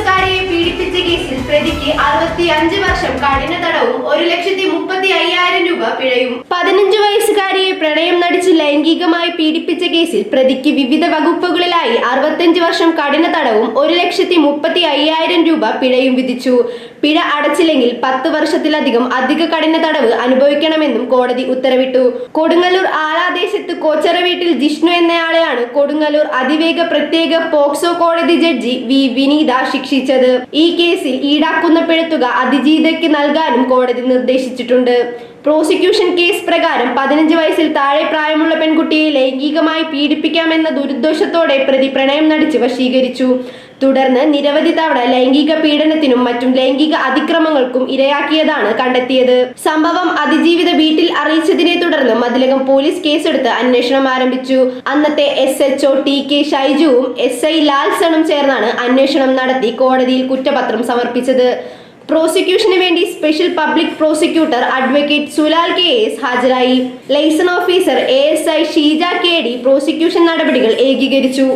വയസ്സുകാരിയെ പീഡിപ്പിച്ച കേസിൽ പ്രതിക്ക് അറുപത്തി അഞ്ച് വർഷം കഠിന തടവും ഒരു ലക്ഷത്തി മുപ്പത്തി അയ്യായിരം രൂപ പിഴയും പതിനഞ്ച് വയസ്സുകാരിയെ പ്രണയം നടിച്ച് ലൈംഗികമായി പീഡിപ്പിച്ച കേസിൽ പ്രതിക്ക് വിവിധ വകുപ്പുകളിലായി അറുപത്തഞ്ച് വർഷം കഠിന തടവും ഒരു ലക്ഷത്തി മുപ്പത്തി അയ്യായിരം രൂപ പിഴയും വിധിച്ചു. പിഴ അടച്ചില്ലെങ്കിൽ പത്ത് വർഷത്തിലധികം അധിക കഠിന തടവ് അനുഭവിക്കണമെന്നും കോടതി ഉത്തരവിട്ടു. കൊടുങ്ങല്ലൂർ ആലാദേശത്ത് കോച്ചറ വീട്ടിൽ ജിഷ്ണു എന്നയാളെയാണ് കൊടുങ്ങല്ലൂർ അതിവേഗ പ്രത്യേക പോക്സോ കോടതി ജഡ്ജി വി വിനീത ശിക്ഷിച്ചത്. ഈ കേസിൽ ഈടാക്കുന്ന പിഴത്തുക അതിജീതയ്ക്ക് നൽകാനും കോടതി നിർദ്ദേശിച്ചിട്ടുണ്ട്. പ്രോസിക്യൂഷൻ കേസ് പ്രകാരം പതിനഞ്ച് വയസ്സിൽ താഴെ പ്രായമുള്ള പെൺകുട്ടിയെ ലൈംഗികമായി പീഡിപ്പിക്കാമെന്ന ദുരുദ്ദേശത്തോടെ പ്രതി പ്രണയം നടിച്ച് വശീകരിച്ചു. തുടർന്ന് നിരവധി തവണ ലൈംഗിക പീഡനത്തിനും മറ്റും ലൈംഗിക അതിക്രമങ്ങൾക്കും ഇരയാക്കിയതാണ് കണ്ടെത്തിയത്. സംഭവം അതിജീവിത വീട്ടിൽ അറിയിച്ചതിനെ തുടർന്ന് മതിലകം പോലീസ് കേസെടുത്ത് അന്വേഷണം ആരംഭിച്ചു. അന്നത്തെ എസ് എച്ച്ഒ ടി കെ ഷൈജുവും എസ് ഐ ലാൽസണും ചേർന്നാണ് അന്വേഷണം നടത്തി കോടതിയിൽ കുറ്റപത്രം സമർപ്പിച്ചത്. പ്രോസിക്യൂഷന് വേണ്ടി special public prosecutor advocate Sulal K S ഹാജരായി. Liaison officer A S I Sheeja K D prosecution നടപടികൾ ഏകീകരിച്ചു.